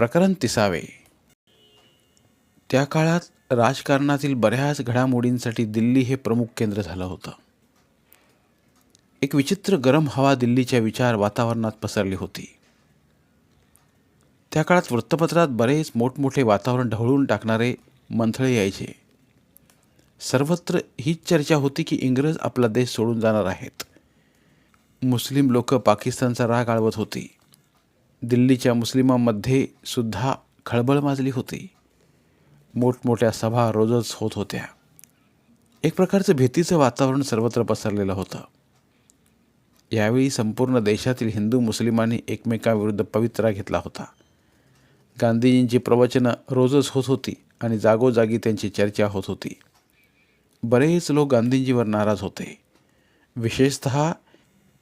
प्रकरण तिसावे त्या काळात राजकारणातील बऱ्याच घडामोडींसाठी दिल्ली हे प्रमुख केंद्र झालं होतं. एक विचित्र गरम हवा दिल्लीच्या विचार वातावरणात पसरली होती. त्या काळात वृत्तपत्रात बरेच मोठमोठे वातावरण ढवळून टाकणारे मंथळे यायचे. सर्वत्र हीच चर्चा होती की इंग्रज आपला देश सोडून जाणार आहेत. मुस्लिम लोक पाकिस्तानचा राग आळवत होती. दिल्लीच्या मुस्लिमांमध्ये सुद्धा खळबळ माजली होती. मोठमोठ्या सभा रोजच होत होत्या. एक प्रकारचं भीतीचं वातावरण सर्वत्र पसरलेलं होतं. यावेळी संपूर्ण देशातील हिंदू मुस्लिमांनी एकमेकांविरुद्ध पवित्रा घेतला होता. गांधीजींची प्रवचनं रोजच होत होती आणि जागोजागी त्यांची चर्चा होत होती. बरेच लोक गांधींजीवर नाराज होते. विशेषत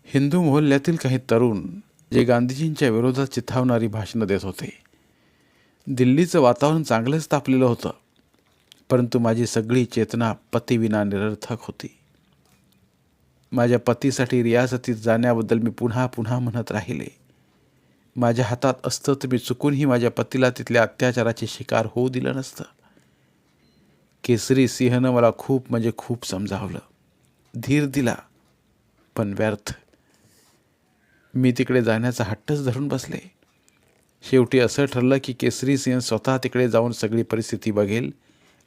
हिंदू मोहल्ल्यातील काही तरुण जे गांधीजींच्या विरोधात चिथावणारी भाषणं देत होते. दिल्लीचं वातावरण चांगलंच तापलेलं होतं परंतु माझी सगळी चेतना पतीविना निरर्थक होती. माझ्या पतीसाठी रियासतीत जाण्याबद्दल मी पुन्हा पुन्हा म्हणत राहिले. माझ्या हातात असतं तर मी चुकूनही माझ्या पतीला तिथल्या अत्याचाराची शिकार होऊ दिलं नसतं. केसरी सिंहनं मला खूप म्हणजे खूप समजावलं. धीर दिला पण व्यर्थ. मी तिकडे जाण्याचा हट्टच धरून बसले. शेवटी असं ठरलं की केसरी सिंह स्वतः तिकडे जाऊन सगळी परिस्थिती बघेल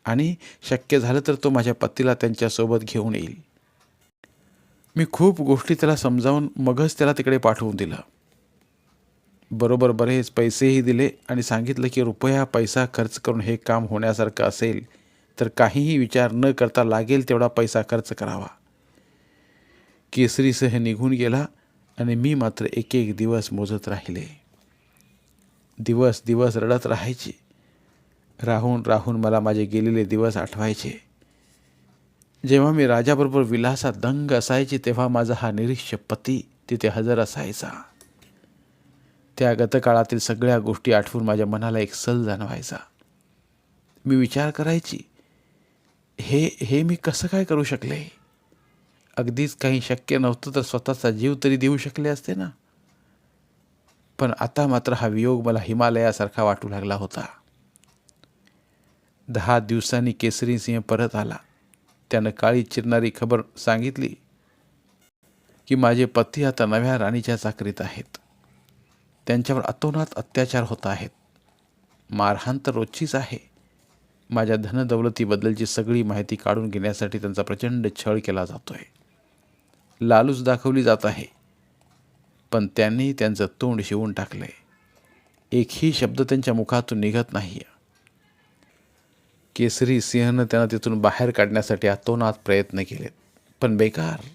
आणि शक्य झालं तर तो माझ्या पतीला त्यांच्यासोबत घेऊन येईल. मी खूप गोष्टी त्याला समजावून मगच त्याला तिकडे पाठवून दिलं. बरोबर बरेच पैसेही दिले आणि सांगितलं की रुपया पैसा खर्च करून हे काम होण्यासारखं असेल तर काहीही विचार न करता लागेल तेवढा पैसा खर्च करावा. केसरीसह निघून गेला आणि मी मात्र एक एक दिवस मोजत राहिले. दिवस दिवस रडत राहायचे. राहून राहून मला माझे गेलेले दिवस आठवायचे. जेव्हा मी राजाबरोबर विलासात दंग असायचे तेव्हा माझा हा निरीक्ष पती तिथे हजर असायचा. त्या गतकाळातील सगळ्या गोष्टी आठवून माझ्या मनाला एक सल जाणवायचा. मी विचार करायची हे हे मी कसं काय करू शकले? अगदीच काही शक्य नव्हतं तर स्वतःचा जीव तरी देऊ शकले असते ना. पण आता मात्र हा वियोग मला हिमालयासारखा वाटू लागला होता. दहा दिवसांनी केसरी सिंह परत आला. त्यानं काळी चिरणारी खबर सांगितली की माझे पती आता नव्या राणीच्या चाकरीत आहेत. त्यांच्यावर अतोनात अत्याचार होत आहेत. मारहाण तर रोजचीच आहे. माझ्या धनदौलतीबद्दलची सगळी माहिती काढून घेण्यासाठी त्यांचा प्रचंड छळ केला जातोय. लालूच दाखवली जात आहे. पण त्यांनी त्यांचं तोंड शिवून टाकलं आहे एकही शब्द त्यांच्या मुखातून निघत नाही केसरी सिंहनं त्यांना तिथून बाहेर काढण्यासाठी आतोनात प्रयत्न केलेत. पण बेकार.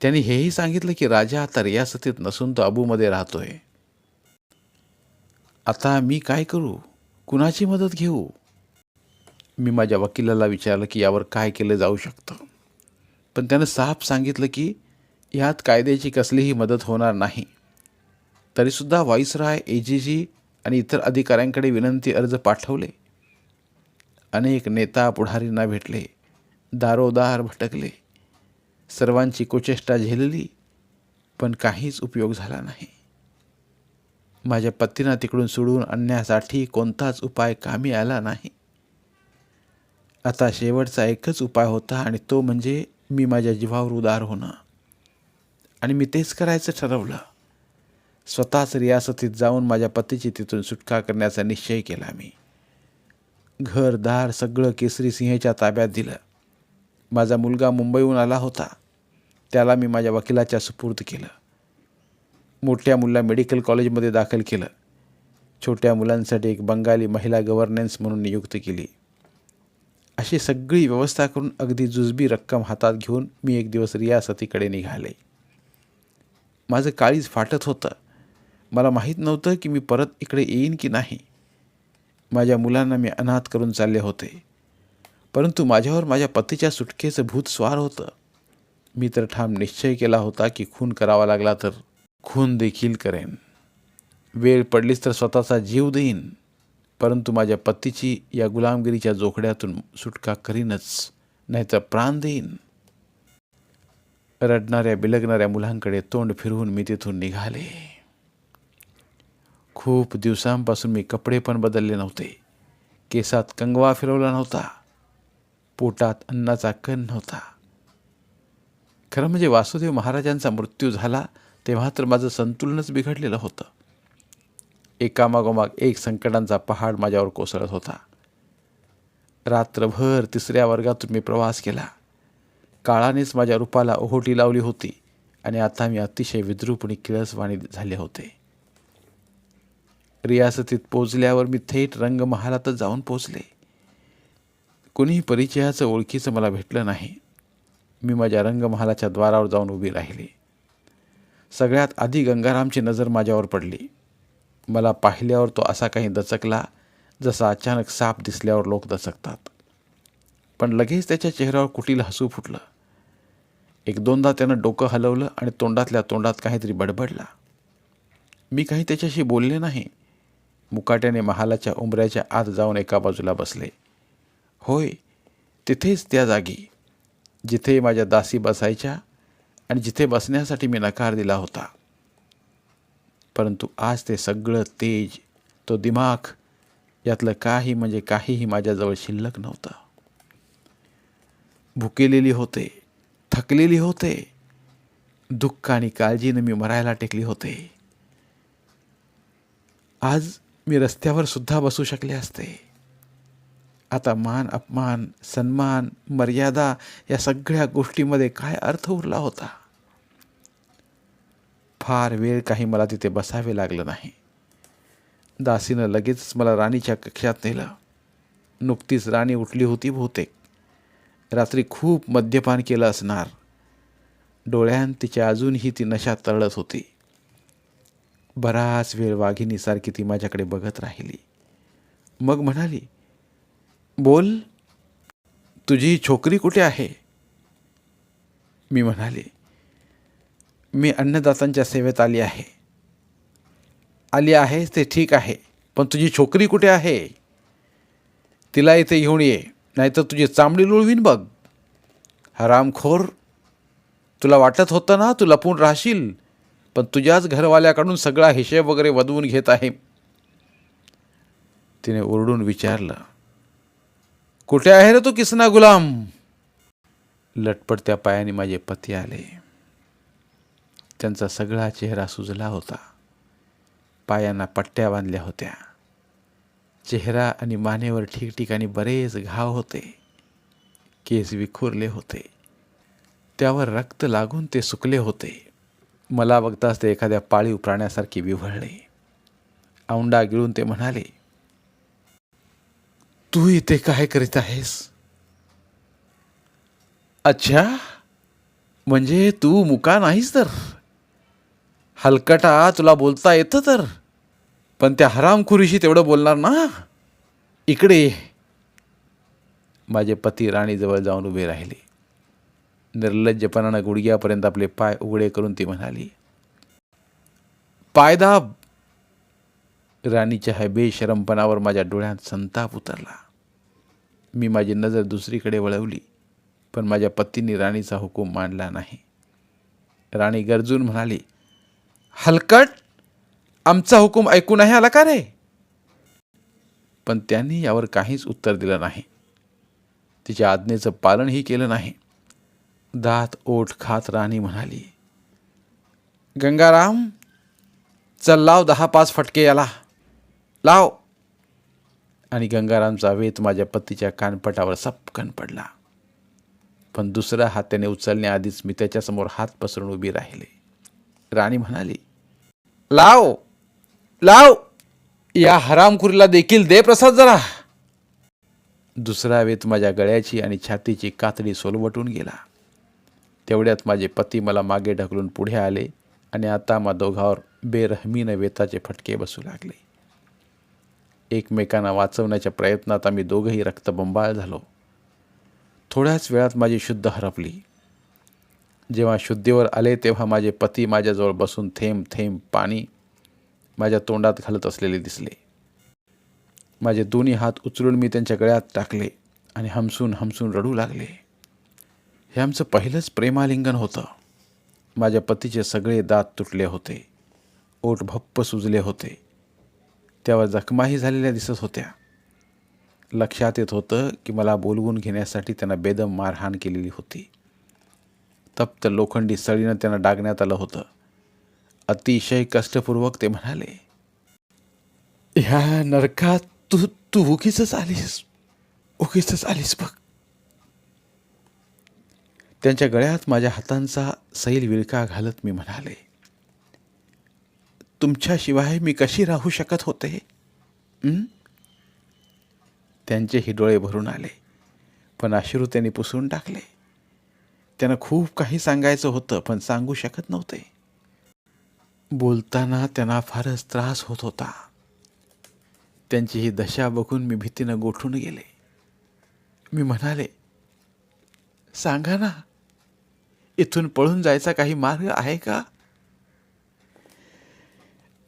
त्यांनी हेही सांगितलं की राजा आता रियासतीत नसून तो अबूमध्ये राहतोय. आता मी काय करू? कुणाची मदत घेऊ? मी माझ्या वकिलाला विचारलं की यावर काय केलं जाऊ शकतं? पण त्यानं साफ सांगितलं की यात कायद्याची कसलीही मदत होणार नाही. तरीसुद्धा व्हाईसराय ए जी जी आणि इतर अधिकाऱ्यांकडे विनंती अर्ज पाठवले. अनेक नेता पुढारींना भेटले. दारोदार भटकले. सर्वांची कुचेष्टा झेलली पण काहीच उपयोग झाला नाही. माझ्या पतींना तिकडून सोडून आणण्यासाठी कोणताच उपाय कामी आला नाही. आता शेवटचा एकच उपाय होता आणि तो म्हणजे मी माझ्या जीवावर उदार होणं. आणि मी तेच करायचं ठरवलं. स्वतःच रियासतीत जाऊन माझ्या पतीची तिथून सुटका करण्याचा निश्चय केला मी. घरदार सगळं केसरी सिंहच्या ताब्यात दिलं. माझा मुलगा मुंबईहून आला होता. त्याला मी माझ्या वकिलाच्या सुपूर्द केलं. मोठ्या मुलाला मेडिकल कॉलेजमध्ये दाखल केलं. छोट्या मुलांसाठी एक बंगाली महिला गव्हर्नन्स म्हणून नियुक्त केली. अशी सगळी व्यवस्था करून अगदी जुजबी रक्कम हातात घेऊन मी एक दिवस रियासतीकडे निघाले. माझं काळीज फाटत होतं. मला माहीत नव्हतं की मी परत इकडे येईन की नाही. माझ्या मुलांना मी अनाथ करून चालले होते. परंतु माझ्यावर माझ्या पतीच्या सुटकेचं भूत स्वार होतं. मी तर ठाम निश्चय केला होता की खून करावा लागला तर खून देखील करेन. वेळ पडलीच तर स्वतःचा जीव देईन. परंतु माझ्या पतीची या गुलामगिरीच्या जोखड्यातून सुटका करीनच नाहीतर प्राण देईन. रडणाऱ्या बिलगणाऱ्या मुलांकडे तोंड फिरवून मी तिथून निघाले. खूप दिवसांपासून मी कपडे पण बदलले नव्हते. केसात कंगवा फिरवला नव्हता. पोटात अन्नाचा कण नव्हता. खरं म्हणजे वासुदेव महाराजांचा मृत्यू झाला तेव्हा तर माझं संतुलनच बिघडलेलं होतं. एकामागोमाग एक संकटांचा पहाड माझ्यावर कोसळत होता. रात्रभर तिसऱ्या वर्गातून मी प्रवास केला. काळानेच माझ्या रूपाला ओहोटी लावली होती आणि आता मी अतिशय विद्रूप आणि किळसवाणी झाले होते. रियासतीत पोचल्यावर मी थेट रंगमहालातच जाऊन पोचले. कोणीही परिचयाचं ओळखीचं मला भेटलं नाही. मी माझ्या रंगमहालाच्या द्वारावर जाऊन उभी राहिली. सगळ्यात आधी गंगारामची नजर माझ्यावर पडली. मला पाहिल्यावर तो असा काही दचकला जसा अचानक साप दिसल्यावर लोक दचकतात. पण लगेच त्याच्या चेहऱ्यावर कुटील हसू फुटलं. एक दोनदा त्यानं डोकं हलवलं आणि तोंडातल्या तोंडात काहीतरी बडबडला. मी काही त्याच्याशी बोलले नाही. मुकाट्याने महालाच्या उंबऱ्याच्या आत जाऊन एका बाजूला बसले. होय तिथेच त्या जागी. जिथे माझ्या दासी बसायच्या आणि जिथे बसण्यासाठी मी नकार दिला होता. परंतु आज ते सगळं तेज तो दिमाग यातलं काही म्हणजे काहीही माझ्याजवळ शिल्लक नव्हतं. भुकेलेली होते थकलेली होते दुःख आणि काळजीनं मी मरायला टेकली होते. आज मी रस्त्यावर सुद्धा बसू शकले असते. आता मान अपमान सन्मान मर्यादा या सगळ्या गोष्टीमध्ये काय अर्थ उरला होता? फार वेळ काही मला तिथे बसावे लागलं नाही. दासीनं लगेच मला राणीच्या कक्षात नेलं. नुकतीच राणी उठली होती बहुतेक. रात्री खूप मद्यपान केलं असणार. डोळ्यात तिच्या अजूनही ती नशा तळत होती. बराच वेळ वाघिणीसारखी ती माझ्याकडे बघत राहिली. मग म्हणाली बोल तुझी छोकरी कुठे आहे? मी म्हणाले मी अन्नदातांच्या सेवेत आली आहे. आली आहेस ते ठीक आहे पण तुझी छोकरी कुठे आहे? तिला इथे घेऊन ये नाहीतर तुझी चांबडी लुळवीन बघ. हरामखोर तुला वाटत होतं ना तू लपून राहशील पण तुझ्याच घरवाल्याकडून सगळा हिशेब वगैरे वधवून घेत आहे. तिने ओरडून विचारलं कुठे आहे रे तू किसना गुलाम? लटपटत्या पायाने माझे पती आले. त्यांचा सगळा चेहरा सुजला होता. पायांना पट्ट्या बांधल्या होत्या. चेहरा आणि मानेवर ठिकठिकाणी बरेच घाव होते. केस विखुरले होते. त्यावर रक्त लागून ते सुकले होते. मला बघताच ते एखाद्या पाळीव प्राण्यासारखे विव्हळले औंडा गिळून ते म्हणाले तू इथे काय करीत आहेस? अच्छा म्हणजे तू मुका नाहीस तर? हलकटा तुला बोलता येतं तर. पण त्या हरामखुरीशी तेवढं बोलणार ना. इकडे माझे पती राणीजवळ जाऊन उभे राहिले. निर्लज्जपणानं गुडघ्यापर्यंत आपले पाय उघडे करून ती म्हणाली पायदाब. राणीच्या ह्या बेशरमपणावर माझ्या डोळ्यात संताप उतरला. मी माझी नजर दुसरीकडे वळवली पण माझ्या पतींनी राणीचा हुकूम मांडला नाही. राणी गरजून म्हणाली हलकट आमचा हुकूम ऐकू नाही आला का रे? पण त्यांनी यावर काहीच उत्तर दिलं नाही. तिच्या आज्ञेचं पालनही केलं नाही. दात ओठ खात राणी म्हणाली गंगाराम चल लाव दहा पाच फटके याला. लाव. आणि गंगारामचा वेत माझ्या पतीच्या कानपटावर सपकन पडला. पण दुसरा हाताने उचलण्याआधीच मी त्याच्यासमोर हात पसरून उभी राहिले. राणी म्हणाली लाव लाव या हरामखुरीला देखील दे प्रसाद जरा. दुसरा वेत माझ्या गळ्याची आणि छातीची कातडी सोलवटून गेला. तेवढ्यात माझे पती मला मागे ढकलून पुढे आले आणि आता मा दोघावर बेरहमीनं वेताचे फटके बसू लागले. एकमेकांना वाचवण्याच्या प्रयत्नात आम्ही दोघंही रक्तबंबाळ झालो. थोड्याच वेळात माझी शुद्ध हरपली. जेव्हा शुद्धीवर आले तेव्हा माझे पती माझ्याजवळ बसून थेंब थेंब पाणी माझ्या तोंडात घालत असलेले दिसले. माझे दोन्ही हात उचलून मी त्यांच्या गळ्यात टाकले आणि हमसून हमसून रडू लागले. हे आमचं पहिलंच प्रेमालिंगन होतं. माझ्या पतीचे सगळे दात तुटले होते. ओठ भप्प सुजले होते. त्यावर जखमाही झालेल्या दिसत होत्या. लक्षात येत होतं की मला बोलवून घेण्यासाठी त्यांना बेदम मारहाण केलेली होती. तप्त लोखंडी सळीनं त्यांना डागण्यात आलं होतं. अतिशय कष्टपूर्वक ते म्हणाले ह्या नरकात तू तू उगीच आलीस. उगीच आलीस बघ. त्यांच्या गळ्यात माझ्या हातांचा सैल विळका घालत मी म्हणाले तुमच्याशिवाय मी कशी राहू शकत होते? त्यांचेही डोळे भरून आले पण अश्रू त्यांनी पुसून टाकले. त्यांना खूप काही सांगायचं होतं पण सांगू शकत नव्हते. बोलताना त्यांना फारच त्रास होत होता. त्यांची ही दशा बघून मी भीतीनं गोठून गेले. मी म्हणाले सांगा ना इथून पळून जायचा काही मार्ग आहे का?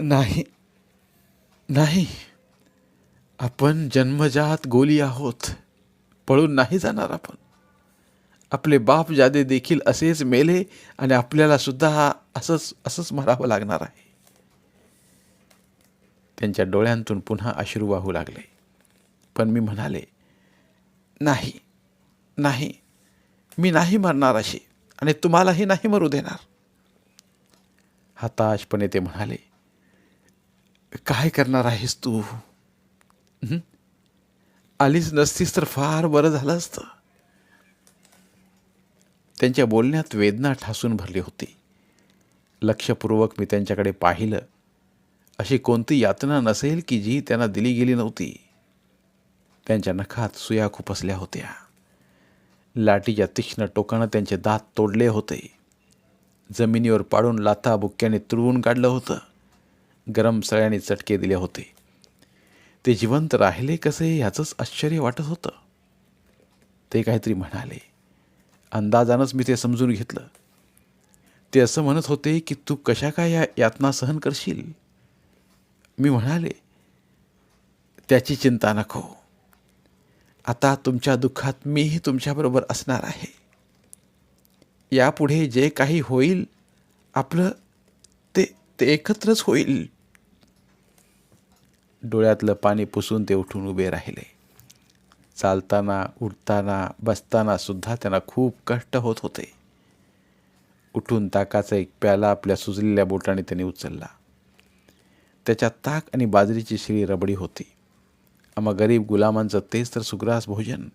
नाही नाही. आपण जन्मजात गोली आहोत. पळून नाही जाणार आपण. आपले बाप जादे देखील असेच मेले आणि आपल्याला सुद्धा असंच असंच मरावं लागणार आहे. त्यांच्या डोळ्यांतून पुन्हा अश्रू वाहू लागले. पण मी म्हणाले नाही नाही मी नाही मरणार अशी आणि तुम्हालाही नाही मरू देणार. हताशपणे ते म्हणाले काय करणार आहेस तू? आलीच नसतीस तर फार बरं झालं असतं. त्यांच्या बोलण्यात वेदना ठासून भरली होती. लक्षपूर्वक मी त्यांच्याकडे पाहिलं. अशी कोणती यातना नसेल की जी त्यांना दिली गेली नव्हती. त्यांच्या नखात सुया खुपसल्या होत्या. लाटीच्या तीक्ष्ण टोकानं त्यांचे दात तोडले होते. जमिनीवर पाडून लाथा बुक्क्याने तुळवून काढलं होतं. गरम सळ्याने चटके दिले होते. ते जिवंत राहिले कसे ह्याचंच आश्चर्य वाटत होतं. ते काहीतरी म्हणाले. अंदाजानंच मी ते समजून घेतलं. ते असं म्हणत होते की तू कशा काय या यातना सहन करशील? मी म्हणाले त्याची चिंता नको. आता तुमच्या दुःखात मीही तुमच्याबरोबर असणार आहे. यापुढे जे काही होईल आपलं ते ते एकत्रच होईल. डोळ्यातलं पाणी पुसून ते उठून उभे राहिले. चालताना उठताना बसताना सुद्धा त्यांना खूप कष्ट होत होते. उठून ताकाचा एक प्याला आपल्या सुजलेल्या बोटाने त्यांनी उचलला. त्याच्या ताक आणि बाजरीची शिळी रबडी होती. आम्हा गरीब गुलामांचं तेच तर सुग्रास भोजन.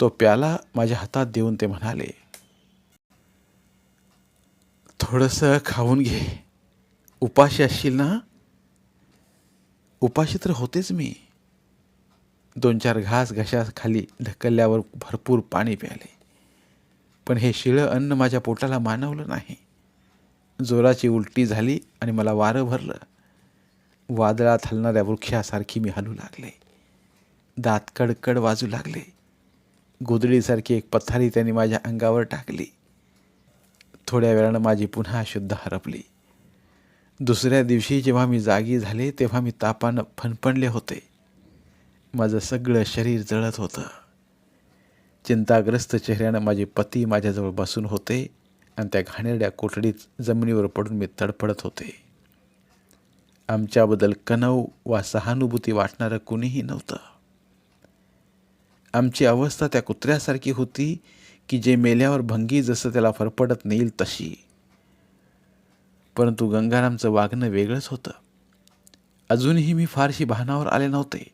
तो प्याला माझ्या हातात देऊन ते म्हणाले थोडंसं खाऊन घे. उपाशी असशील ना? उपाशी तर होतेच मी. दोन चार घास खाली ढकलल्यावर भरपूर पाणी प्याले. पण हे शिळं अन्न माझ्या पोटाला मानवलं नाही. जोराची उलटी झाली आणि मला वारं भरलं. वादळात हलणाऱ्या वृक्षासारखी मी हलू लागले. दात कडकड वाजू लागले. गोदडीसारखी एक पथारी त्यांनी माझ्या अंगावर टाकली. थोड्या वेळानं माझी पुन्हा शुद्ध हरपली. दुसऱ्या दिवशी जेव्हा मी जागी झाले तेव्हा मी तापानं फणफणले होते. माझं सगळं शरीर जळत होतं. चिंताग्रस्त चेहऱ्यानं माझे पती माझ्याजवळ बसून होते आणि त्या घाणेरड्या कोठडीत जमिनीवर पडून मी तडफडत होते. आमच्याबद्दल कनव वा सहानुभूती वाटणारं कुणीही नव्हतं. आमची अवस्था त्या कुत्र्यासारखी होती की जे मेल्यावर भंगी जसं त्याला फरफडत नेईल तशी. परंतु गंगारामचं वागणं वेगळंच होतं. अजूनही मी फारशी भानावर आले नव्हते.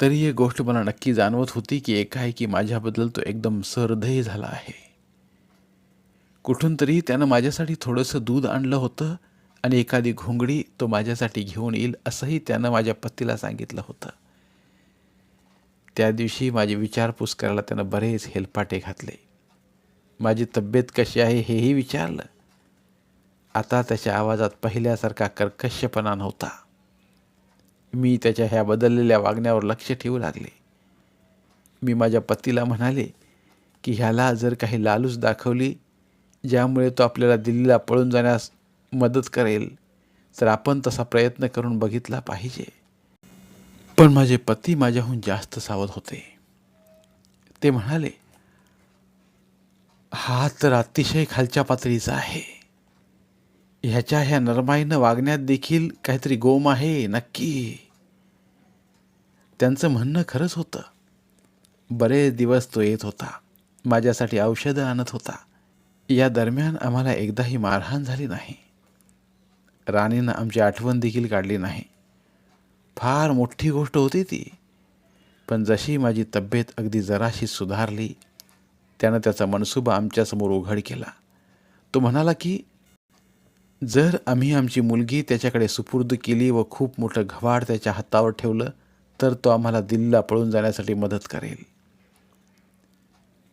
तरी ही गोष्ट मला नक्की जाणवत होती की एकाएकी माझ्याबद्दल तो एकदम सहृदयी झाला आहे. कुठून तरी त्यानं माझ्यासाठी थोडंसं दूध आणलं होतं आणि एखादी घोंगडी तो माझ्यासाठी घेऊन येईल असंही त्यानं माझ्या पतीला सांगितलं होतं. त्या दिवशी माझे विचारपूस करायला त्यानं बरेच हेलपाटे घातले. माझी तब्येत कशी आहे हेही विचारलं. आता त्याच्या आवाजात पहिल्यासारखा कर्कशपणा नव्हता. मी त्याच्या ह्या बदललेल्या वागण्यावर लक्ष ठेवू लागले. मी माझ्या पतीला म्हणाले की ह्याला जर काही लालूच दाखवली ज्यामुळे तो आपल्याला दिल्लीला पळून जाण्यास मदत करेल तर आपण तसा प्रयत्न करून बघितला पाहिजे. पण माझे पती माझ्याहून जास्त सावध होते. ते म्हणाले हा तर अतिशय खालच्या पातळीचा आहे. ह्याच्या ह्या नरमाईनं वागण्यात देखील काहीतरी गोम आहे नक्की. त्यांचं म्हणणं खरंच होतं. बरेच दिवस तो येत होता. माझ्यासाठी औषधं आणत होता. या दरम्यान आम्हाला एकदाही मारहाण झाली नाही. राणीनं आमची आठवण देखील काढली नाही. फार मोठी गोष्ट होती ती. पण जशी माझी तब्येत अगदी जराशी सुधारली त्यानं त्याचा मनसुबा आमच्यासमोर उघड केला. तो म्हणाला की जर आम्ही आमची मुलगी त्याच्याकडे सुपूर्द केली व खूप मोठं घवाड त्याच्या हातावर ठेवलं तर तो आम्हाला दिल्लीला पळून जाण्यासाठी मदत करेल.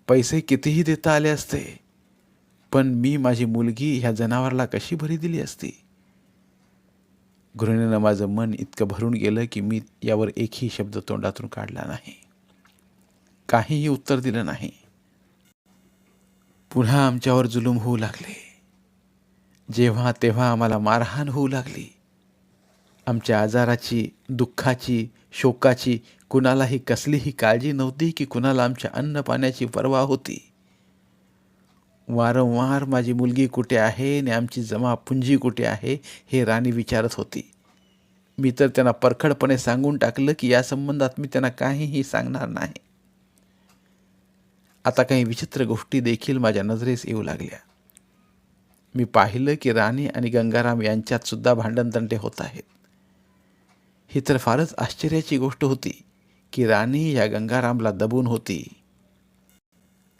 पैसे कितीही देता आले असते पण मी माझी मुलगी ह्या जनावरला कशी भरी दिली असती? गृहिणीनं माझं मन इतकं भरून गेलं की मी यावर एकही शब्द तोंडातून काढला नाही. काहीही उत्तर दिलं नाही. पुन्हा आमच्यावर जुलूम होऊ लागले. जेव्हा तेव्हा आम्हाला मारहाण होऊ लागली. आमच्या आजाराची दुःखाची शोकाची कुणालाही कसलीही काळजी नव्हती की कुणाला आमच्या अन्न पाण्याची पर्वा होती. वारंवार माझी मुलगी कुठे आहे आणि आमची जमा पुंजी कुठे आहे हे राणी विचारत होती. मी तर त्यांना परखडपणे सांगून टाकलं की या संबंधात मी त्यांना काहीही सांगणार नाही. आता काही विचित्र गोष्टी देखील माझ्या नजरेस येऊ लागल्या. मी पाहिलं की राणी आणि गंगाराम यांच्यात सुद्धा भांडणतंटे होत आहेत. ही तर फारच आश्चर्याची गोष्ट होती की राणी या गंगारामला दबून होती.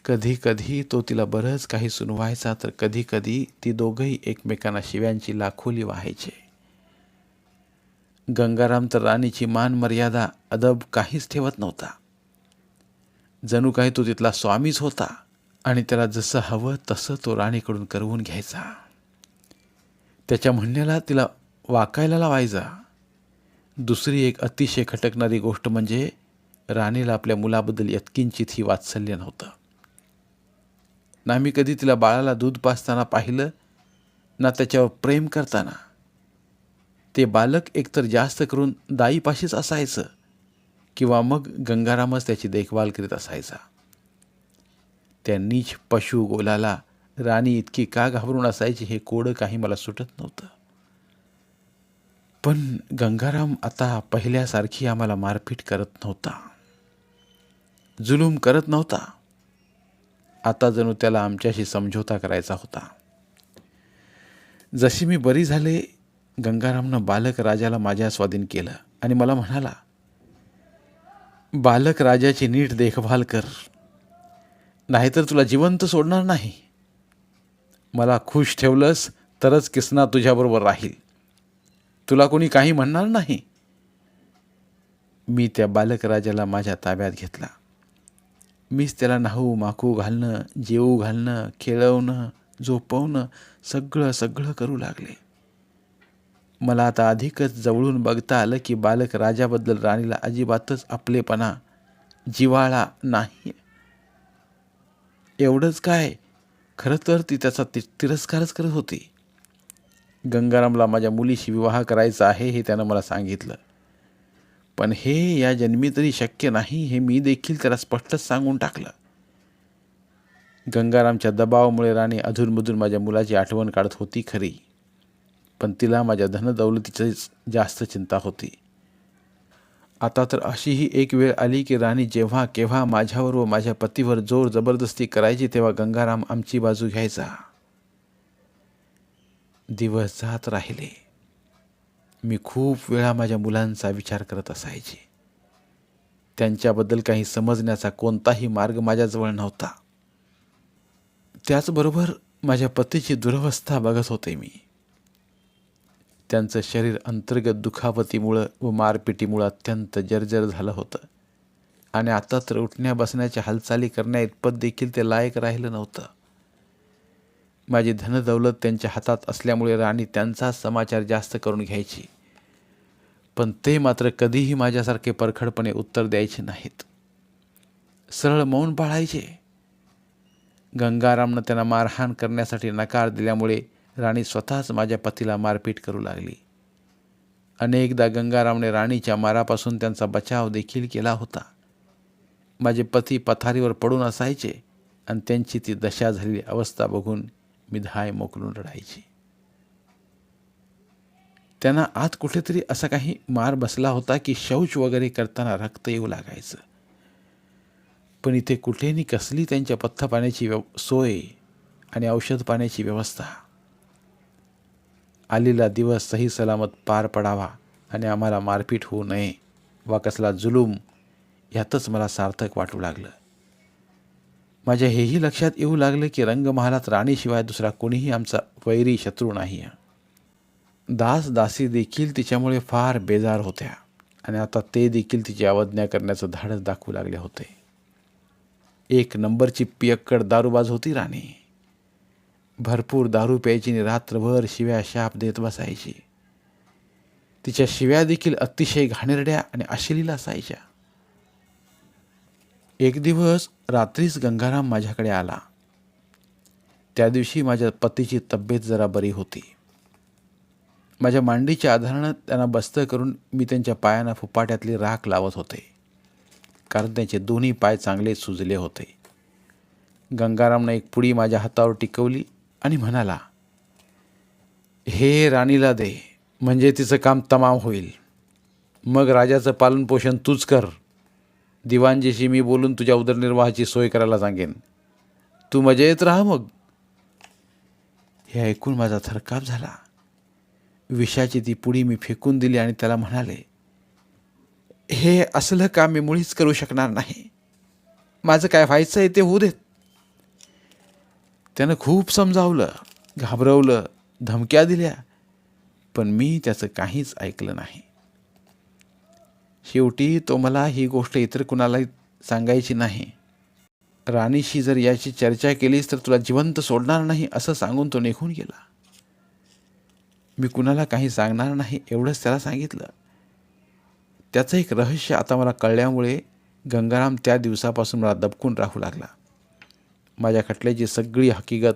कधी कधी तो तिला बरंच काही सुनवायचा तर कधी कधी ती दोघंही एकमेकांना शिव्यांची लाखोली व्हायचे. गंगाराम तर राणीची मान मर्यादा अदब काहीच ठेवत नव्हता. जणू काही तो तिथला स्वामीच होता. आणि त्याला जसं हवं तसं तो राणीकडून करवून घ्यायचा. त्याच्या म्हणण्याला तिला वाकायला लावायचा. दुसरी एक अतिशय खटकणारी गोष्ट म्हणजे राणीला आपल्या मुलाबद्दल यत्किंचित ही वात्सल्य नव्हतं. ना मी कधी तिला बाळाला दूध पाजताना पाहिलं ना त्याच्यावर प्रेम करताना. ते बालक एकतर जास्त करून दाईपाशीच असायचं किंवा मग गंगारामच त्याची देखभाल करीत असायचा. त्या नीच पशु गोलाला राणी इतकी का घाबरून असायची हे कोडं काही मला सुटत नव्हतं. पण गंगाराम आता पहिल्यासारखी आम्हाला मारपीट करत नव्हता. जुलूम करत नव्हता. आता जणू त्याला आमच्याशी समझोता करायचा होता. जशी मी बरी झाले गंगारामनं बालक राजाला माझ्या स्वाधीन केलं आणि मला म्हणाला बालक राजाची नीट देखभाल कर. नाहीतर तुला जिवंत सोडणार नाही. मला खुश ठेवलंस तरच किसना तुझ्याबरोबर राहील. तुला कोणी काही म्हणणार नाही. मी त्या बालकराजाला माझ्या ताब्यात घेतला. मीच त्याला नाहू माखू घालणं जेवू घालणं खेळवणं झोपवणं सगळं सगळं करू लागले. मला आता अधिकच जवळून बघता आलं की बालक राजाबद्दल राणीला अजिबातच आपलेपणा जिवाळा नाही. एवढंच काय? खरं तर ती त्याचा ति तिरस्कारच करत होती. गंगारामला माझ्या मुलीशी विवाह करायचा आहे हे त्यानं मला सांगितलं. पण हे या जन्मी तरी शक्य नाही हे मी देखील त्याला स्पष्टच सांगून टाकलं. गंगारामच्या दबावामुळे राणी अधूनमधून माझ्या मुलाची आठवण काढत होती खरी. पण तिला माझ्या धनदौलतीचीच जास्त चिंता होती. आता तर अशीही एक वेळ आली की राणी जेव्हा केव्हा माझ्यावर व माझ्या पतीवर जोर जबरदस्ती करायची तेव्हा गंगाराम आमची बाजू घ्यायचा. दिवस जात राहिले. मी खूप वेळा माझ्या मुलांचा विचार करत असायचे. त्यांच्याबद्दल काही समजण्याचा कोणताही मार्ग माझ्याजवळ नव्हता. त्याचबरोबर माझ्या पतीची दुरवस्था बघत होते मी. त्यांचं शरीर अंतर्गत दुखापतीमुळं व मारपिटीमुळं अत्यंत जर्जर झालं होतं. आणि आता तर उठण्या बसण्याच्या हालचाली करण्या इतपत देखील ते लायक राहिलं नव्हतं. माझी धनदौलत त्यांच्या हातात असल्यामुळे राणी त्यांचा समाचार जास्त करून घ्यायची. पण ते मात्र कधीही माझ्यासारखे परखडपणे उत्तर द्यायचे नाहीत. सरळ मौन पाळायचे. गंगारामनं त्यांना मारहाण करण्यासाठी नकार दिल्यामुळे राणी स्वतःच माझ्या पतीला मारपीट करू लागली. अनेकदा गंगारामने राणीच्या मारापासून त्यांचा बचाव देखील केला होता. माझे पती पथारीवर पडून असायचे आणि त्यांची ती दशा झालेली अवस्था बघून मी धाय मोकलून रडायची. त्यांना आत कुठेतरी असा काही मार बसला होता की शौच वगैरे करताना रक्त येऊ लागायचं. पण इथे कुठेनी कसली त्यांच्या पथ्थ पाण्याची व्यव सोय आणि औषध पाण्याची व्यवस्था. आलेला दिवस सही सलामत पार पडावा आणि आम्हाला मारपीट होऊ नये. वा कसला जुलूम. ह्यातच मला सार्थक वाटू लागलं. माझ्या हेही लक्षात येऊ लागलं की रंगमहालात राणीशिवाय दुसरा कोणीही आमचा वैरी शत्रू नाही दास दासी देखील तिच्यामुळे फार बेजार होत्या आणि आता ते देखील तिची अवज्ञा करण्याचं धाडस दाखवू लागले होते. एक नंबरची पियक्कड दारूबाज होती राणी. भरपूर दारू प्यायची आणि रात्रभर शिव्या शाप देत बसायची. तिच्या शिव्या देखील अतिशय घाणेरड्या आणि अश्लील असायच्या. एक दिवस रात्रीच गंगाराम माझ्याकडे आला. त्या दिवशी माझ्या पतीची तब्येत जरा बरी होती. माझ्या मांडीच्या आधारानं त्यांना बस्त करून मी त्यांच्या पायांना फुपाट्यातली राख लावत होते कारण त्यांचे दोन्ही पाय चांगले सुजले होते. गंगारामनं एक पुडी माझ्या हातावर टिकवली आणि म्हणाला हे राणीला दे म्हणजे तिचं काम तमाम होईल. मग राजाचं पालनपोषण तूच कर. दिवाणजीशी मी बोलून तुझ्या उदरनिर्वाहाची सोय करायला सांगेन. तू मजेत राहा मग. हे ऐकून माझा थरकाप झाला. विषाची ती पुडी मी फेकून दिली आणि त्याला म्हणाले हे असलं काम मी मुळीच करू शकणार नाही. माझं काय व्हायचं आहे ते होऊ देत. त्यानं खूप समजावलं घाबरवलं धमक्या दिल्या पण मी त्याचं काहीच ऐकलं नाही. शेवटी तो मला ही गोष्ट इतर कुणालाही सांगायची नाही. राणीशी जर याची चर्चा केलीस तर तुला जिवंत सोडणार नाही असं सांगून तो निघून गेला. मी कुणाला काही सांगणार नाही एवढंच त्याला सांगितलं. त्याचं एक रहस्य आता मला कळल्यामुळे गंगाराम त्या दिवसापासून मला दबकून राहू लागला. माझ्या खटल्याची सगळी हकीकत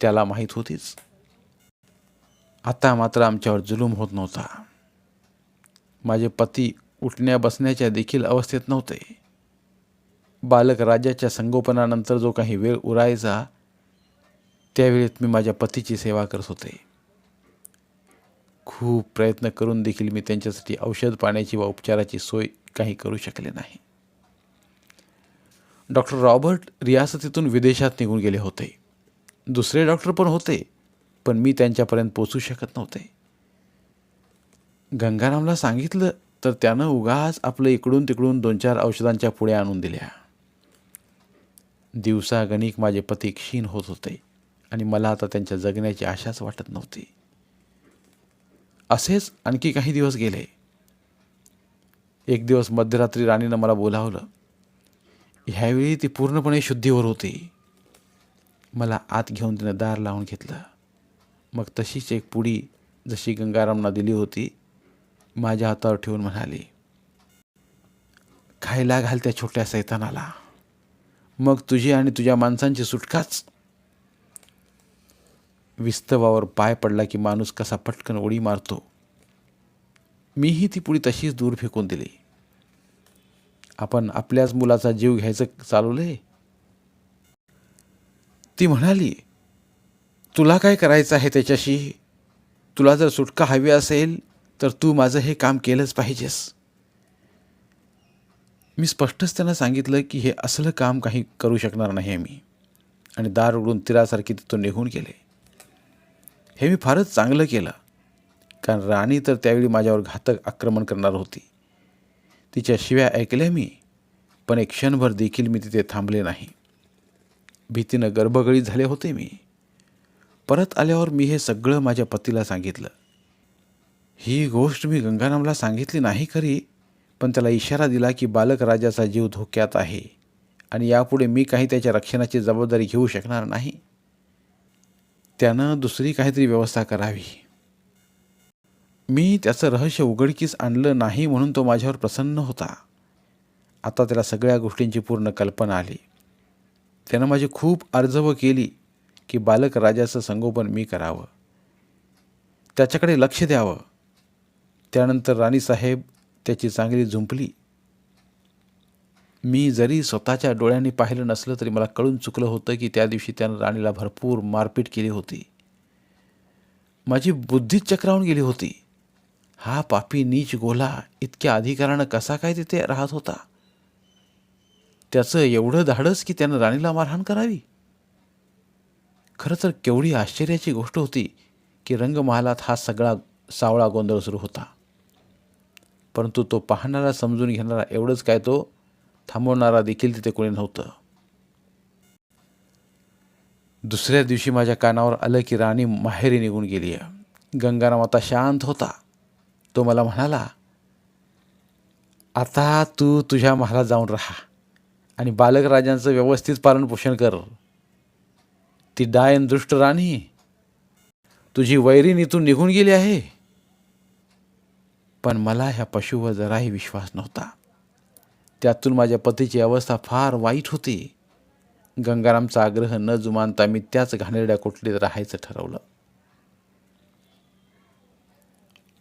त्याला माहीत होतीच. आता मात्र आमच्यावर जुलूम होत नव्हता. माझे पती उठण्या बसण्याच्या देखील अवस्थेत नव्हते. बालक राजाच्या संगोपनानंतर जो काही वेळ उरायचा त्यावेळेत मी माझ्या पतीची सेवा करत होते. खूप प्रयत्न करून देखील मी त्यांच्यासाठी औषध पाण्याची व उपचाराची सोय काही करू शकले नाही. डॉक्टर रॉबर्ट रियासतीतून विदेशात निघून गेले होते. दुसरे डॉक्टर पण होते पण मी त्यांच्यापर्यंत पोचू शकत नव्हते. गंगारामला सांगितलं तर त्यानं उगाच आपलं इकडून तिकडून दोन चार औषधांच्या पुढे आणून दिल्या. दिवसा गणिक माझे पती क्षीण होत होते आणि मला आता त्यांच्या जगण्याची आशाच वाटत नव्हती. असेच आणखी काही दिवस गेले. एक दिवस मध्यरात्री राणीनं मला बोलावलं ह्यावेळी ती पूर्णपणे शुद्धीवर होती. मला आत घेऊन तिनं दार लावून घेतलं. मग तशीच एक पुडी जशी गंगारामना दिली होती माझ्या हातावर ठेवून म्हणाली खायला घाल त्या छोट्या सैतानाला. मग तुझी आणि तुझ्या माणसांची सुटकाच. विस्तवावर पाय पडला की माणूस कसा पटकन उडी मारतो. मीही ती पुडी तशीच दूर फेकून दिली. आपण आपल्याच मुलाचा जीव घ्यायचं चालवलंय ती म्हणाली तुला काय करायचं आहे त्याच्याशी? तुला जर सुटका हवी असेल तर तू माझं हे काम केलंच पाहिजेस. मी स्पष्टच त्यांना सांगितलं की हे असलं काम काही करू शकणार नाही मी. आणि दार उघडून तिरासारखी तिथून निघून गेले. हे मी फारच चांगलं केलं कारण राणी तर त्यावेळी माझ्यावर घातक आक्रमण करणार होती. तिच्या शिव्या ऐकल्या मी पण एक क्षणभर देखील मी तिथे थांबले नाही. भीतीनं गर्भगळीत झाले होते मी. परत आल्यावर मी हे सगळं माझ्या पतीला सांगितलं. ही गोष्ट मी गंगारामला सांगितली नाही खरी पण त्याला इशारा दिला की बालक राजाचा जीव धोक्यात आहे आणि यापुढे मी काही त्याच्या रक्षणाची जबाबदारी घेऊ शकणार नाही. त्यानं दुसरी काहीतरी व्यवस्था करावी. मी त्याचं रहस्य उघडकीस आणलं नाही म्हणून तो माझ्यावर प्रसन्न होता. आता त्याला सगळ्या गोष्टींची पूर्ण कल्पना आली. त्यानं माझी खूप अर्जव केली की बालक राजाचं संगोपन मी करावं. त्याच्याकडे लक्ष द्यावं. त्यानंतर राणीसाहेब त्याची चांगली झुंपली. मी जरी स्वतःच्या डोळ्यांनी पाहिलं नसलं तरी मला कळून चुकलं होतं की त्या दिवशी त्यानं राणीला भरपूर मारपीट केली होती. माझी बुद्धीच चक्रावून गेली होती. हा पापी नीच गोला इतक्या अधिकारानं कसा काय तिथे राहत होता? त्याचं एवढं धाडस की त्यानं राणीला मारहाण करावी? खरं तर केवढी आश्चर्याची गोष्ट होती की रंगमहालात हा सगळा सावळा गोंधळ सुरू होता. परंतु तो पाहणारा समजून घेणारा एवढंच काय तो थांबवणारा देखील तिथे कोणी नव्हतं. दुसऱ्या दिवशी माझ्या कानावर आलं की राणी माहेरी निघून गेली आहे गंगाराम आता शांत होता. तो मला म्हणाला आता तू तुझ्या महालात जाऊन राहा आणि बालकराजांचं व्यवस्थित पालनपोषण कर. ती डायन दृष्ट राणी तुझी वैरीण इथून निघून गेली आहे. पण मला ह्या पशुवर जराही विश्वास नव्हता. त्यातून माझ्या पतीची अवस्था फार वाईट होती. गंगारामचा आग्रह न जुमानता मी त्याच घाणेरड्या कोठलीत राहायचं ठरवलं.